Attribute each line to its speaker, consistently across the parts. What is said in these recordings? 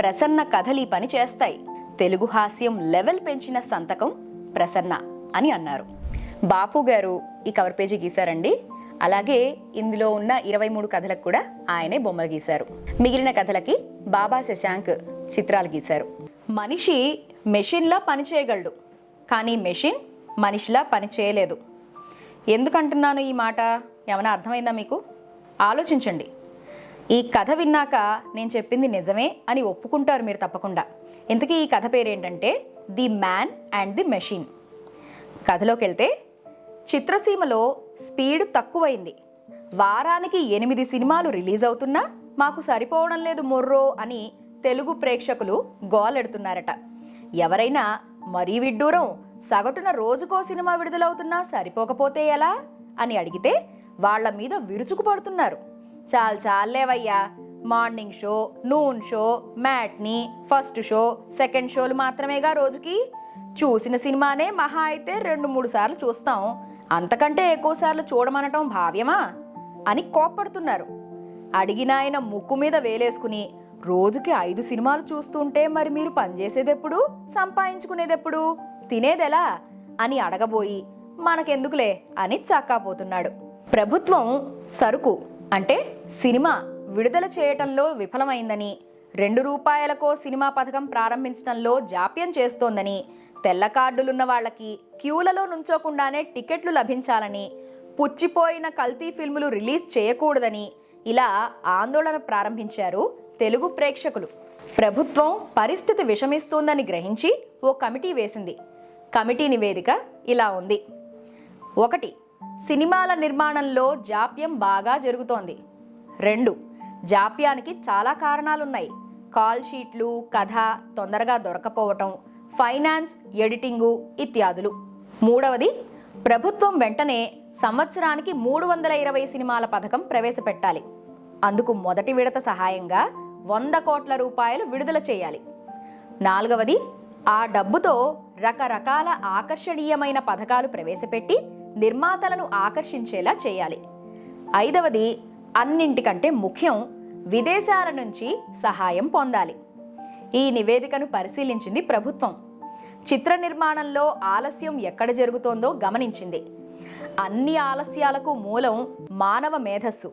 Speaker 1: ప్రసన్న కథలు ఈ పని చేస్తాయి. తెలుగు హాస్యం లెవెల్ పెంచిన సంతకం ప్రసన్న అని అన్నారు. బాపు గారు ఈ కవర్ పేజీ గీశారండి. అలాగే ఇందులో ఉన్న ఇరవై మూడు కథలకు కూడా ఆయనే బొమ్మలు గీశారు. మిగిలిన కథలకి బాబా శశాంక్ చిత్రాలు గీశారు. మనిషి మెషిన్లా పని చేయగలడు. కానీ మెషిన్ మనిషిలా పని చేయలేదు. ఎందుకంటున్నాను ఈ మాట? ఏమైనా అర్థమైందా మీకు? ఆలోచించండి. ఈ కథ విన్నాక నేను చెప్పింది నిజమే అని ఒప్పుకుంటారు మీరు తప్పకుండా. ఇంతకీ ఈ కథ పేరేంటంటే the man and the machine. కథలోకి వెళ్తే చిత్రసీమలో స్పీడ్ తక్కువైంది. వారానికి ఎనిమిది సినిమాలు రిలీజ్ అవుతున్నా మాకు సరిపోవడం లేదు మొర్రో అని తెలుగు ప్రేక్షకులు గోలెడుతున్నారట. ఎవరైనా మరీ విడ్డూరం సగటున రోజుకో సినిమా విడుదలవుతున్నా సరిపోకపోతే ఎలా? అని అడిగితే వాళ్ళ మీద విరుచుకుపడుతున్నారు. చాలు చాలేవయ్యా morning show noon show matinee first show second show మాత్రమేగా రోజుకి? చూసిన సినిమానే మహా అయితే రెండు మూడు సార్లు చూస్తాం. అంతకంటే ఎక్కువ సార్లు చూడమనటం భావ్యమా? అని కోప్పడుతున్నారు. అడిగిన ఆయన ముక్కు మీద వేలేసుకుని రోజుకి ఐదు సినిమాలు చూస్తుంటే మరి మీరు పనిచేసేదెప్పుడు? సంపాదించుకునేదెప్పుడు? తినేదెలా? అని అడగబోయి మనకెందుకులే? అని చక్కాపోతున్నాడు. ప్రభుత్వం సరుకు అంటే సినిమా విడుదల చేయటంలో విఫలమైందని రెండు రూపాయలకో సినిమా పథకం ప్రారంభించడంలో జాప్యం చేస్తోందని తెల్ల కార్డులున్న వాళ్ళకి క్యూలలో నుంచోకుండానే టికెట్లు లభించాలని పుచ్చిపోయిన కల్తీ ఫిల్ములు రిలీజ్ చేయకూడదని ఇలా ఆందోళన ప్రారంభించారు తెలుగు ప్రేక్షకులు. ప్రభుత్వం పరిస్థితి విషమిస్తోందని గ్రహించి ఓ కమిటీ వేసింది. కమిటీ నివేదిక ఇలా ఉంది. ఒకటి సినిమాల నిర్మాణంలో జాప్యం బాగా జరుగుతోంది. రెండు జాప్యానికి చాలా కారణాలున్నాయి. కాల్ షీట్లు కథ తొందరగా దొరకపోవటం ఫైనాన్స్ ఎడిటింగు ఇత్యాదులు. మూడవది ప్రభుత్వం వెంటనే సంవత్సరానికి మూడు వందల ఇరవై సినిమాల పథకం ప్రవేశపెట్టాలి. అందుకు మొదటి విడత సహాయంగా వంద కోట్ల రూపాయలు విడుదల చేయాలి. నాలుగవది ఆ డబ్బుతో రకరకాల ఆకర్షణీయమైన పథకాలు ప్రవేశపెట్టి నిర్మాతలను ఆకర్షించేలా చేయాలి. ఐదవది అన్నింటికంటే ముఖ్యం విదేశాల నుంచి సహాయం పొందాలి. ఈ నివేదికను పరిశీలించింది ప్రభుత్వం. చిత్ర నిర్మాణంలో ఆలస్యం ఎక్కడ జరుగుతోందో గమనించింది. అన్ని ఆలస్యాలకు మూలం మానవ మేధస్సు.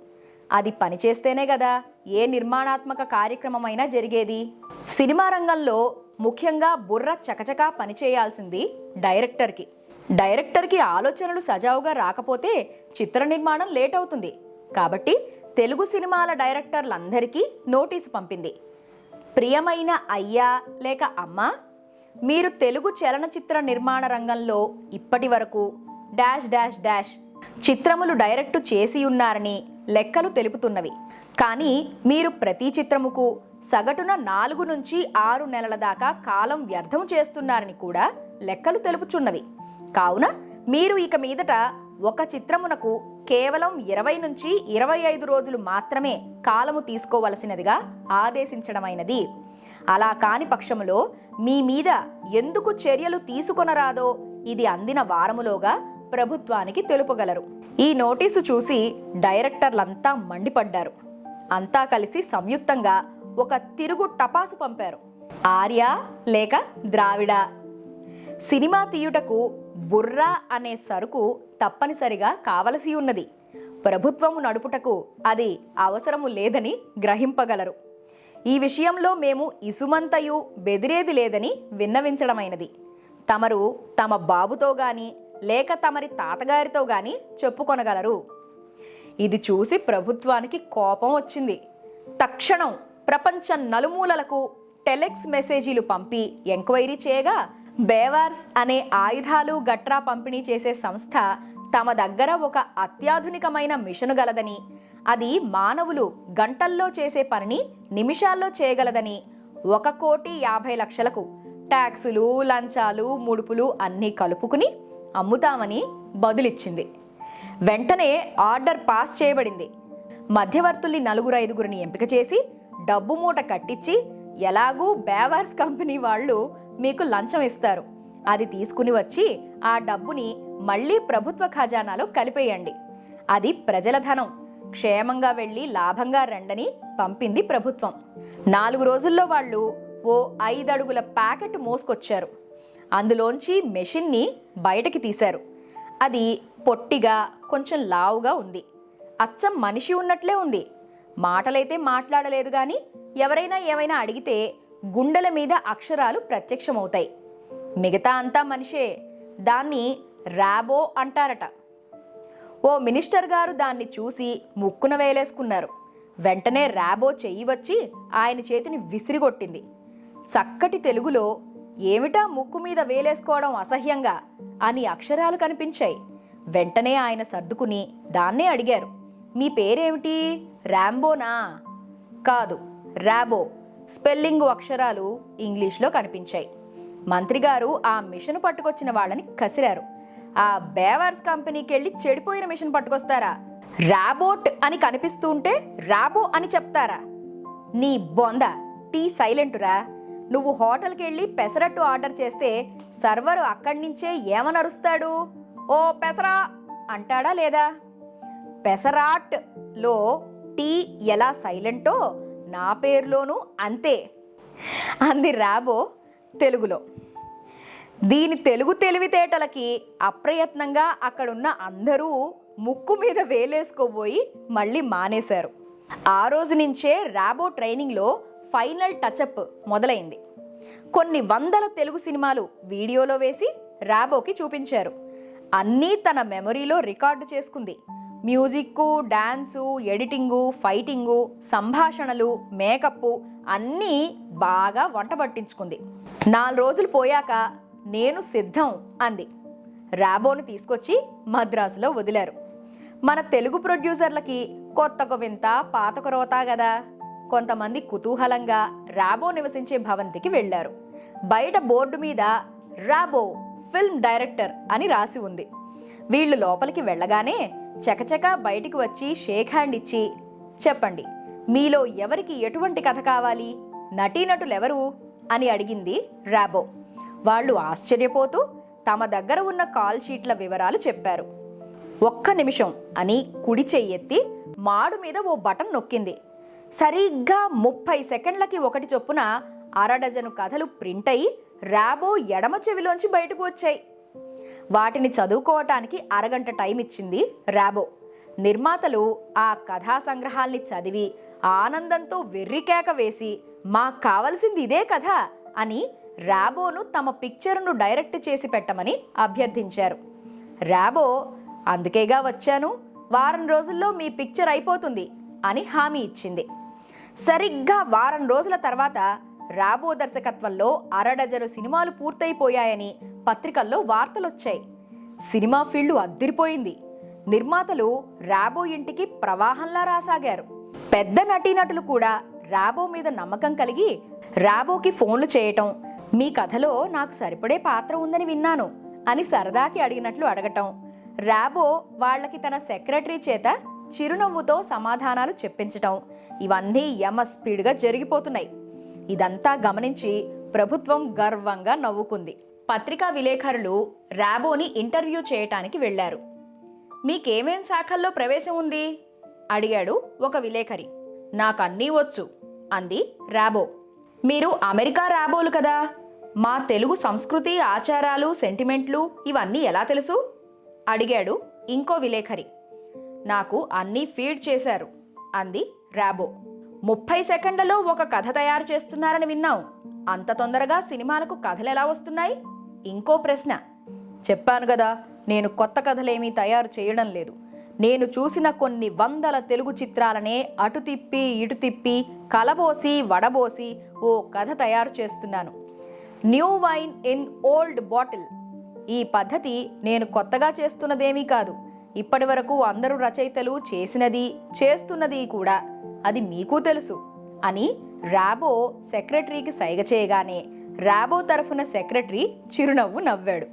Speaker 1: అది పనిచేస్తేనే కదా ఏ నిర్మాణాత్మక కార్యక్రమమైనా జరిగేది. సినిమా రంగంలో ముఖ్యంగా బుర్ర చకచకా పనిచేయాల్సింది డైరెక్టర్కి. డైరెక్టర్కి ఆలోచనలు సజావుగా రాకపోతే చిత్ర నిర్మాణం లేట్ అవుతుంది. కాబట్టి తెలుగు సినిమాల డైరెక్టర్లందరికీ నోటీసు పంపింది. ప్రియమైన అయ్యా లేక అమ్మ మీరు తెలుగు చలనచిత్ర నిర్మాణ రంగంలో ఇప్పటి వరకు డాష్ డాష్ డాష్ చిత్రములు డైరెక్టు చేసి ఉన్నారని లెక్కలు తెలుపుతున్నవి. కానీ మీరు ప్రతి చిత్రముకు సగటున నాలుగు నుంచి ఆరు నెలల దాకా కాలం వ్యర్థం చేస్తున్నారని కూడా లెక్కలు తెలుపుచున్నవి. కావున మీరు ఇక మీదట ఒక చిత్రమునకు కేవలం ఇరవై నుంచి ఇరవై ఐదు రోజులు మాత్రమే కాలము తీసుకోవలసినదిగా ఆదేశించడమైనది. అలా కాని పక్షములో మీ మీద ఎందుకు చర్యలు తీసుకొనరాదో ఇది అందిన వారములోగా ప్రభుత్వానికి తెలుపగలరు. ఈ నోటీసు చూసి డైరెక్టర్లంతా మండిపడ్డారు. అంతా కలిసి సంయుక్తంగా ఒక తిరుగు టపాసు పంపారు. ఆర్య లేక ద్రావిడ సినిమా తీయుటకు బుర్రా అనే సరుకు తప్పనిసరిగా కావలసి ఉన్నది. ప్రభుత్వము నడుపుటకు అది అవసరము లేదని గ్రహింపగలరు. ఈ విషయంలో మేము ఇసుమంతయు బెదిరేది లేదని విన్నవించడమైనది. తమరు తమ బాబుతో గాని లేక తమరి తాతగారితో గాని చెప్పుకొనగలరు. ఇది చూసి ప్రభుత్వానికి కోపం వచ్చింది. తక్షణం ప్రపంచ నలుమూలలకు టెలెక్స్ మెసేజీలు పంపి ఎంక్వైరీ చేయగా బేవార్స్ అనే ఆయుధాలు గట్రా పంపిణీ చేసే సంస్థ తమ దగ్గర ఒక అత్యాధునికమైన మిషను గలదని అది మానవులు గంటల్లో చేసే పనిని నిమిషాల్లో చేయగలదని ఒక కోటి యాభై లక్షలకు ట్యాక్సులు లంచాలు ముడుపులు అన్నీ కలుపుకుని అమ్ముతామని బదులిచ్చింది. వెంటనే ఆర్డర్ పాస్ చేయబడింది. మధ్యవర్తుల్ని నలుగురు ఐదుగురిని ఎంపిక చేసి డబ్బు మూట కట్టించి ఎలాగూ బేవార్స్ కంపెనీ వాళ్ళు మీకు లంచం ఇస్తారు. అది తీసుకుని వచ్చి ఆ డబ్బుని మళ్ళీ ప్రభుత్వ ఖజానాలో కలిపేయండి. అది ప్రజల ధనం. క్షేమంగా వెళ్ళి లాభంగా రండని పంపింది ప్రభుత్వం. నాలుగు రోజుల్లో వాళ్ళు ఓ ఐదడుగుల ప్యాకెట్ మోసుకొచ్చారు. అందులోంచి మెషిన్ని బయటకి తీశారు. అది పొట్టిగా కొంచెం లావుగా ఉంది. అచ్చం మనిషి ఉన్నట్లే ఉంది. మాటలైతే మాట్లాడలేదు కానీ ఎవరైనా ఏమైనా అడిగితే గుండెల మీద అక్షరాలు ప్రత్యక్షమవుతాయి. మిగతా అంతా మనిషే. దాన్ని ర్యాబో అంటారట. ఓ మినిస్టర్ గారు దాన్ని చూసి ముక్కున వేలేసుకున్నారు. వెంటనే ర్యాబో చెయ్యి వచ్చి ఆయన చేతిని విసిరిగొట్టింది. చక్కటి తెలుగులో ఏమిటా ముక్కు మీద వేలేసుకోవడం అసహ్యంగా? అని అక్షరాలు కనిపించాయి. వెంటనే ఆయన సర్దుకుని దాన్నే అడిగారు. మీ పేరేమిటి? ర్యాంబోనా కాదు ర్యాబో స్పెల్లింగ్ అక్షరాలు ఇంగ్లీష్లో కనిపించాయి. మంత్రిగారు ఆ మిషన్ పట్టుకొచ్చిన వాళ్ళని కసిరారు. ఆ బేవర్స్ కంపెనీకి వెళ్ళి చెడిపోయిన మిషన్ పట్టుకొస్తారా? రాబోట్ అని కనిపిస్తుంటే రాబో అని చెప్తారా? నీ బొంద టీ సైలెంట్ రా నువ్వు హోటల్కి వెళ్ళి పెసరట్టు ఆర్డర్ చేస్తే సర్వరు అక్కడి నుంచే ఏమనరుస్తాడు? ఓ పెసరా అంటాడా లేదా? పెసరాట్లో టీ ఎలా సైలెంటో నా పేరులోనూ అంతే. అంది రాబో తెలుగులో. దీని తెలుగు తెలివితేటలకి అప్రయత్నంగా అక్కడున్న అందరూ ముక్కు మీద వేలేసుకోబోయి మళ్ళీ మానేశారు. ఆ రోజు నుంచే రాబో ట్రైనింగ్లో ఫైనల్ టచప్ మొదలైంది. కొన్ని వందల తెలుగు సినిమాలు వీడియోలో వేసి రాబోకి చూపించారు. అన్నీ తన మెమరీలో రికార్డు చేసుకుంది. మ్యూజిక్ డ్యాన్సు ఎడిటింగు ఫైటింగు సంభాషణలు మేకప్ అన్నీ బాగా వంట పట్టించుకుంది. నాలుగు రోజులు పోయాక నేను సిద్ధం అంది. రాబోను తీసుకొచ్చి మద్రాసులో వదిలారు. మన తెలుగు ప్రొడ్యూసర్లకి కొత్తకు వింత పాతకు రోతా కదా కొంతమంది కుతూహలంగా రాబో నివసించే భవంతికి వెళ్ళారు బయట బోర్డు మీద రాబో ఫిల్మ్ డైరెక్టర్ అని రాసి ఉంది. వీళ్ళు లోపలికి వెళ్ళగానే చకచకా బయటికి వచ్చి షేక్ హ్యాండ్ ఇచ్చి చెప్పండి మీలో ఎవరికి ఎటువంటి కథ కావాలి? నటీనటులెవరు? అని అడిగింది రాబో. వాళ్ళు ఆశ్చర్యపోతూ తమ దగ్గర ఉన్న కాల్ షీట్ల వివరాలు చెప్పారు. ఒక్క నిమిషం అని కుడి చెయ్యెత్తి మాడు మీద ఓ బటన్ నొక్కింది. సరిగ్గా ముప్పై సెకండ్లకి ఒకటి చొప్పున అరడజను కథలు ప్రింట్ అయి రాబో ఎడమ చెవిలోంచి బయటకు వచ్చాయి. వాటిని చదువుకోవటానికి అరగంట టైం ఇచ్చింది ర్యాబో నిర్మాతలు ఆ కథా సంగ్రహాల్ని చదివి ఆనందంతో వెర్రికేక వేసి మాకు కావలసింది ఇదే కథ అని ర్యాబోను తమ పిక్చర్ను డైరెక్ట్ చేసి పెట్టమని అభ్యర్థించారు. ర్యాబో అందుకేగా వచ్చాను? వారం రోజుల్లో మీ పిక్చర్ అయిపోతుంది అని హామీ ఇచ్చింది. సరిగ్గా వారం రోజుల తర్వాత రాబో దర్శకత్వంలో అరడజను సినిమాలు పూర్తయిపోయాయని పత్రికల్లో వార్తలొచ్చాయి. Cinema field అద్దిరిపోయింది. నిర్మాతలు రాబో ఇంటికి ప్రవాహంలా రాసాగారు. పెద్ద నటీనటులు కూడా రాబో మీద నమ్మకం కలిగి రాబోకి ఫోన్లు చేయటం మీ కథలో నాకు సరిపడే పాత్ర ఉందని విన్నాను అని సరదాకి అడిగినట్లు అడగటం రాబో వాళ్ళకి తన సెక్రటరీ చేత చిరునవ్వుతో సమాధానాలు చెప్పించటం ఇవన్నీ యమ స్పీడ్గా జరిగిపోతున్నాయి. ఇదంతా గమనించి ప్రభుత్వం గర్వంగా నవ్వుకుంది. పత్రికా విలేకరులు రాబోని ఇంటర్వ్యూ చేయటానికి వెళ్ళారు మీకేమేం శాఖల్లో ప్రవేశం ఉంది? అడిగాడు ఒక విలేకరి నాకన్నీ వచ్చు అంది రాబో. మీరు అమెరికా రాబోలు కదా? మా తెలుగు సంస్కృతి ఆచారాలు సెంటిమెంట్లు ఇవన్నీ ఎలా తెలుసు? అడిగాడు ఇంకో విలేకరి నాకు అన్నీ ఫీడ్ చేశారు అంది రాబో. ముప్పై సెకండ్లలో ఒక కథ తయారు చేస్తున్నారని విన్నాం. అంత తొందరగా సినిమాలకు కథలు ఎలా వస్తున్నాయి? ఇంకో ప్రశ్న. చెప్పాను కదా నేను కొత్త కథలేమీ తయారు చేయడం లేదు. నేను చూసిన కొన్ని వందల తెలుగు చిత్రాలనే అటు తిప్పి ఇటు తిప్పి కలబోసి వడబోసి ఓ కథ తయారు చేస్తున్నాను. New wine in old bottle. ఈ పద్ధతి నేను కొత్తగా చేస్తున్నదేమీ కాదు. ఇప్పటి వరకు అందరూ రచయితలు చేసినది చేస్తున్నది కూడా. అది మీకు తెలుసు. అని రాబో సెక్రటరీకి సైగ చేయగానే రాబో తరఫున సెక్రటరీ చిరునవ్వు నవ్వాడు.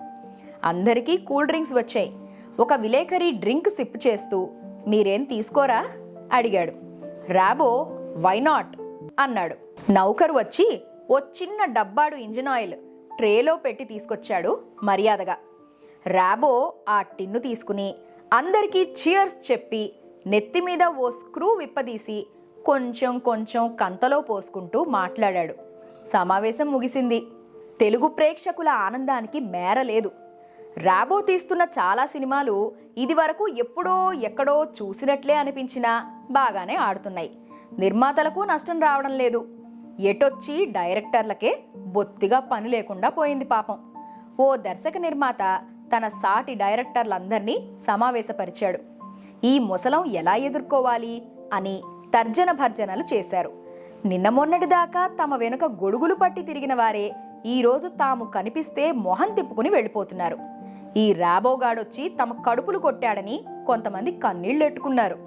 Speaker 1: అందరికీ కూల్ డ్రింక్స్ వచ్చాయి. ఒక విలేకరి డ్రింక్ సిప్ చేస్తూ మీరేం తీసుకోరా? అడిగాడు. రాబో వై నాట్? అన్నాడు. నౌకరు వచ్చి ఓ చిన్న డబ్బాడు ఇంజిన్ ఆయిల్ ట్రేలో పెట్టి తీసుకొచ్చాడు మర్యాదగా. రాబో ఆ టిన్ను తీసుకుని అందరికీ చియర్స్ చెప్పి నెత్తి మీద ఓ స్క్రూ విప్పదీసి కొంచెం కొంచెం కంతలో పోసుకుంటూ మాట్లాడాడు. సమావేశం ముగిసింది. తెలుగు ప్రేక్షకుల ఆనందానికి మేర లేదు. రాబో తీస్తున్న చాలా సినిమాలు ఇదివరకు ఎప్పుడో ఎక్కడో చూసినట్లే అనిపించినా బాగానే ఆడుతున్నాయి. నిర్మాతలకు నష్టం రావడం లేదు. ఎటొచ్చి డైరెక్టర్లకే బొత్తిగా పని లేకుండా పోయింది పాపం. ఓ దర్శక నిర్మాత తన సాటి డైరెక్టర్లందరినీ సమావేశపరిచాడు. ఈ ముసలం ఎలా ఎదుర్కోవాలి అని తర్జన భర్జనలు చేశారు. నిన్న మొన్నటి దాకా తమ వెనుక గొడుగులు పట్టి తిరిగిన వారే ఈరోజు తాము కనిపిస్తే మొహం తిప్పుకుని వెళ్ళిపోతున్నారు. ఈ రాబోగాడొచ్చి తమ కడుపులు కొట్టాడని కొంతమంది కన్నీళ్ళెట్టుకున్నారు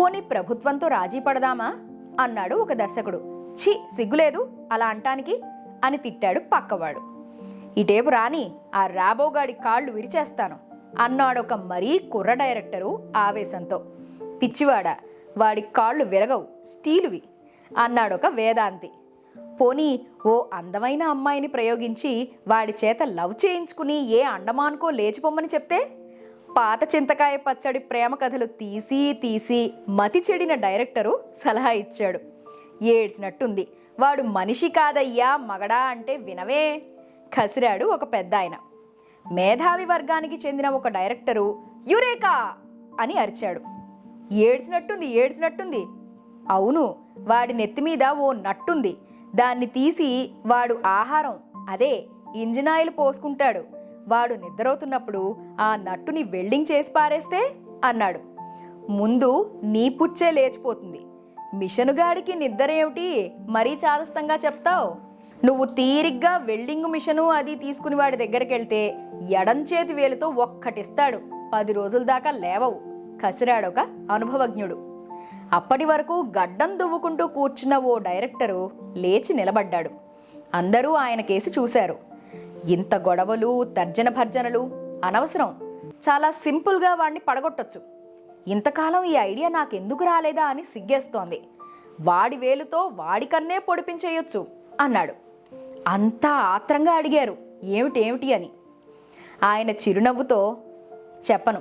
Speaker 1: పోనీ ప్రభుత్వంతో రాజీ పడదామా? అన్నాడు ఒక దర్శకుడు. ఛీ సిగ్గులేదు అలా అంటానికి అని తిట్టాడు పక్కవాడు. ఇటేపు రాని ఆ రాబోగాడి కాళ్ళు విరిచేస్తాను అన్నాడొక మరీ కుర్ర డైరెక్టరు ఆవేశంతో. పిచ్చివాడా వాడి కాళ్ళు విరగవు స్టీలువి. అన్నాడు ఒక వేదాంతి. పోనీ ఓ అందమైన అమ్మాయిని ప్రయోగించి వాడి చేత లవ్ చేయించుకుని ఏ అండమానుకో లేచిపోమ్మని చెప్తే? పాత చింతకాయ పచ్చడి ప్రేమ కథలు తీసి తీసి మతి చెడిన డైరెక్టరు సలహా ఇచ్చాడు. ఏడ్చినట్టుంది. వాడు మనిషి కాదయ్యా మగడా అంటే వినవే కసిరాడు ఒక పెద్ద ఆయన మేధావి వర్గానికి చెందిన ఒక డైరెక్టరు యురేకా అని అరిచాడు. ఏడ్చినట్టుంది ఏడ్చినట్టుంది. అవును వాడి నెత్తి మీద ఓ నట్టుంది. దాన్ని తీసి వాడు ఆహారం అదే ఇంజిన్ ఆయిల్ పోసుకుంటాడు. వాడు నిద్రవుతున్నప్పుడు ఆ నట్టుని వెల్డింగ్ చేసి పారేస్తే అన్నాడు. ముందు నీ పుచ్చే లేచిపోతుంది. మిషనుగాడికి నిద్రేమిటి మరీ చాదస్తంగా చెప్తావు? నువ్వు తీరిగ్గా వెల్డింగ్ మిషను అది తీసుకుని వాడి దగ్గరికి వెళ్తే ఎడం చేతి వేలుతో ఒక్కటిస్తాడు. పది రోజుల దాకా లేవవు. కసిరాడొక అనుభవజ్ఞుడు. అప్పటి వరకు గడ్డం దువ్వుకుంటూ కూర్చున్న ఓ డైరెక్టరు లేచి నిలబడ్డాడు. అందరూ ఆయన కేసి చూశారు. ఇంత గొడవలు తర్జన భర్జనలు అనవసరం. చాలా సింపుల్గా వాణ్ణి పడగొట్టొచ్చు. ఇంతకాలం ఈ ఐడియా నాకెందుకు రాలేదా అని సిగ్గేస్తోంది. వాడి వేలుతో వాడికన్నే పొడిపించేయొచ్చు అన్నాడు. అంతా ఆత్రంగా అడిగారు. ఏమిటేమిటి అని. ఆయన చిరునవ్వుతో చెప్పను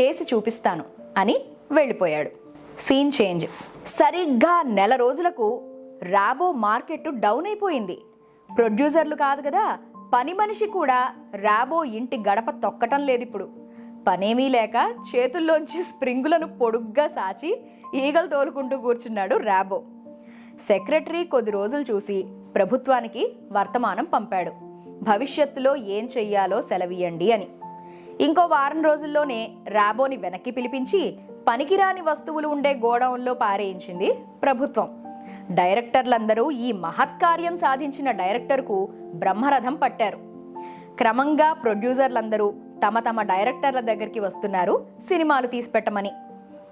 Speaker 1: చేసి చూపిస్తాను అని వెళ్ళిపోయాడు. సీన్ చేంజ్ సరిగ్గా నెల రోజులకు రాబో మార్కెట్ డౌన్ అయిపోయింది. ప్రొడ్యూసర్లు కాదు కదా పని మనిషి కూడా రాబో ఇంటి గడప తొక్కటం లేదు ఇప్పుడు. పనేమీ లేక చేతుల్లోంచి స్ప్రింగులను పొడుగ్గా సాచి ఈగలు తోలుకుంటూ కూర్చున్నాడు రాబో. సెక్రటరీ కొద్ది రోజులు చూసి ప్రభుత్వానికి వర్తమానం పంపాడు. భవిష్యత్తులో ఏం చెయ్యాలో సెలవియండి అని. ఇంకో వారం రోజుల్లోనే రాబోని వెనక్కి పిలిపించి పనికిరాని వస్తువులు ఉండే గోడౌన్లో పారేయించింది ప్రభుత్వం. డైరెక్టర్లందరూ ఈ మహత్కార్యం సాధించిన డైరెక్టర్కు బ్రహ్మరథం పట్టారు. క్రమంగా ప్రొడ్యూసర్లందరూ తమ తమ డైరెక్టర్ల దగ్గరికి వస్తున్నారు సినిమాలు తీసిపెట్టమని.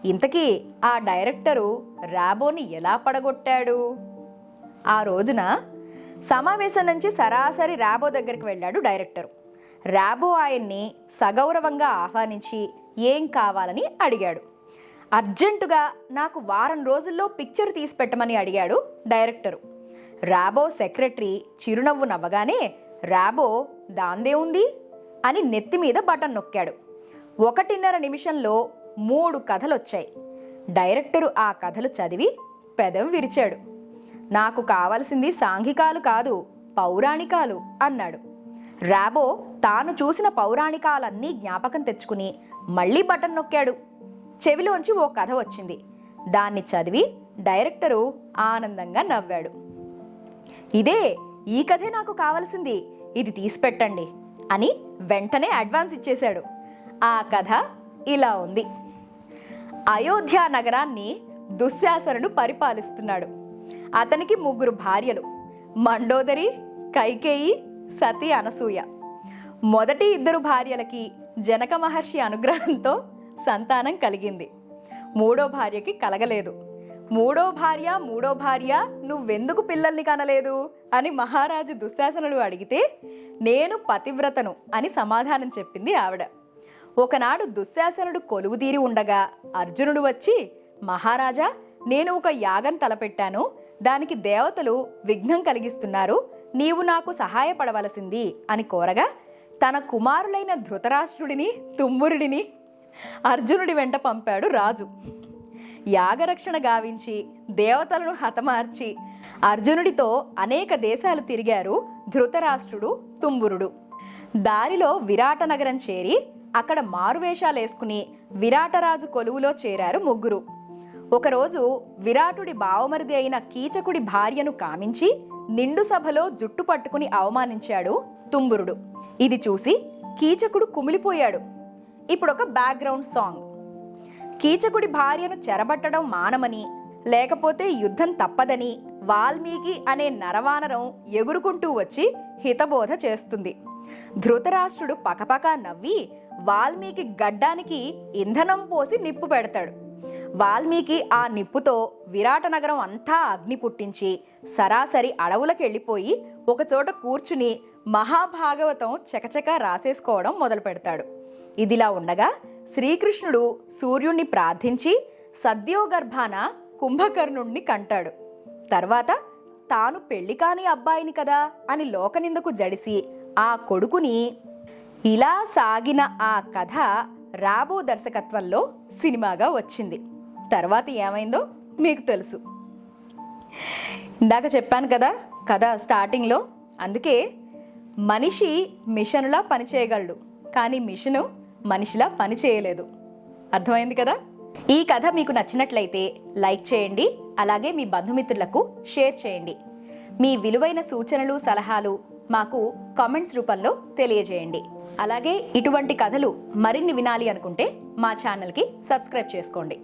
Speaker 1: ఇంతకీ ఆ డైరెక్టరు రాబోని ఎలా పడగొట్టాడు? ఆ రోజున సమావేశం నుంచి సరాసరి రాబో దగ్గరికి వెళ్ళాడు డైరెక్టరు. రాబో ఆయన్ని సగౌరవంగా ఆహ్వానించి ఏం కావాలని అడిగాడు. అర్జెంటుగా నాకు వారం రోజుల్లో పిక్చర్ తీసి పెట్టమని అడిగాడు డైరెక్టరు. రాబో సెక్రటరీ చిరునవ్వు నవ్వగానే రాబో దాందే ఉంది? అని నెత్తి మీద బటన్ నొక్కాడు. ఒకటిన్నర నిమిషంలో మూడు కథలు వచ్చాయి డైరెక్టరు ఆ కథలు చదివి పెదవి విరిచాడు. నాకు కావలసింది సాంఘికాలు కాదు పౌరాణికాలు అన్నాడు. రాబో తాను చూసిన పౌరాణికాలన్నీ జ్ఞాపకం తెచ్చుకుని మళ్ళీ బటన్ నొక్కాడు. చెవిలోంచి ఓ కథ వచ్చింది. దాన్ని చదివి డైరెక్టరు ఆనందంగా నవ్వాడు. ఇదే ఈ కథే నాకు కావలసింది. ఇది తీసిపెట్టండి అని వెంటనే అడ్వాన్స్ ఇచ్చేశాడు. ఆ కథ ఇలా ఉంది. అయోధ్య నగరాన్ని దుశ్శాసనుడు పరిపాలిస్తున్నాడు. అతనికి ముగ్గురు భార్యలు మండోదరి కైకేయి సతి అనసూయ. మొదటి ఇద్దరు భార్యలకి జనక మహర్షి అనుగ్రహంతో సంతానం కలిగింది. మూడో భార్యకి కలగలేదు. మూడో భార్య మూడో భార్య నువ్వెందుకు పిల్లల్ని కనలేదు? అని మహారాజు దుశ్శాసనుడు అడిగితే నేను పతివ్రతను అని సమాధానం చెప్పింది ఆవిడ. ఒకనాడు దుశ్శాసనుడు కొలువుదీరి ఉండగా అర్జునుడు వచ్చి మహారాజా నేను ఒక యాగం తలపెట్టాను. దానికి దేవతలు విఘ్నం కలిగిస్తున్నారు. నీవు నాకు సహాయపడవలసింది అని కోరగా తన కుమారులైన ధృతరాష్ట్రుడిని తుమ్మురుడిని అర్జునుడి వెంట పంపాడు రాజు. యాగరక్షణ గావించి దేవతలను హతమార్చి అర్జునుడితో అనేక దేశాలు తిరిగారు ధృతరాష్ట్రుడు తుంబురుడు. దారిలో విరాట నగరం చేరి అక్కడ మారువేషాలేసుకుని విరాటరాజు కొలువులో చేరారు ముగ్గురు. ఒకరోజు విరాటుడి బావమరిది అయిన కీచకుడి భార్యను కామించి నిండు సభలో జుట్టు పట్టుకుని అవమానించాడు తుంబురుడు. ఇది చూసి కీచకుడు కుమిలిపోయాడు. ఇప్పుడు ఒక బ్యాక్గ్రౌండ్ సాంగ్ కీచకుడి భార్యను చెరబట్టడం మానమని లేకపోతే యుద్ధం తప్పదని వాల్మీకి అనే నరవానరం ఎగురుకుంటూ వచ్చి హితబోధ చేస్తుంది. ధృతరాష్ట్రుడు పకపకా నవ్వి వాల్మీకి గడ్డానికి ఇంధనం పోసి నిప్పు పెడతాడు. వాల్మీకి ఆ నిప్పుతో విరాట నగరం అంతా అగ్ని పుట్టించి సరాసరి అడవులకు వెళ్ళిపోయి ఒకచోట కూర్చుని మహాభాగవతం చకచక రాసేసుకోవడం మొదలు పెడతాడు ఇదిలా ఉండగా శ్రీకృష్ణుడు సూర్యుణ్ణి ప్రార్థించి సద్యోగర్భాన కుంభకర్ణుణ్ణి కంటాడు. తర్వాత తాను పెళ్ళి కాని అబ్బాయిని కదా అని లోకనిందకు జడిసి ఆ కొడుకుని ఇలా సాగిన ఆ కథ రాబో దర్శకత్వంలో సినిమాగా వచ్చింది. తర్వాత ఏమైందో మీకు తెలుసు. ఇందాక చెప్పాను కదా కథ స్టార్టింగ్లో అందుకే మనిషి మిషనులా పనిచేయగలడు. కానీ మిషను మనిషిలా పని చేయలేదు. అర్థమైంది కదా? ఈ కథ మీకు నచ్చినట్లయితే లైక్ చేయండి అలాగే మీ బంధుమిత్రులకు షేర్ చేయండి. మీ విలువైన సూచనలు సలహాలు మాకు కామెంట్స్ రూపంలో తెలియజేయండి. అలాగే ఇటువంటి కథలు మరిన్ని వినాలి అనుకుంటే మా ఛానల్కి సబ్స్క్రైబ్ చేసుకోండి.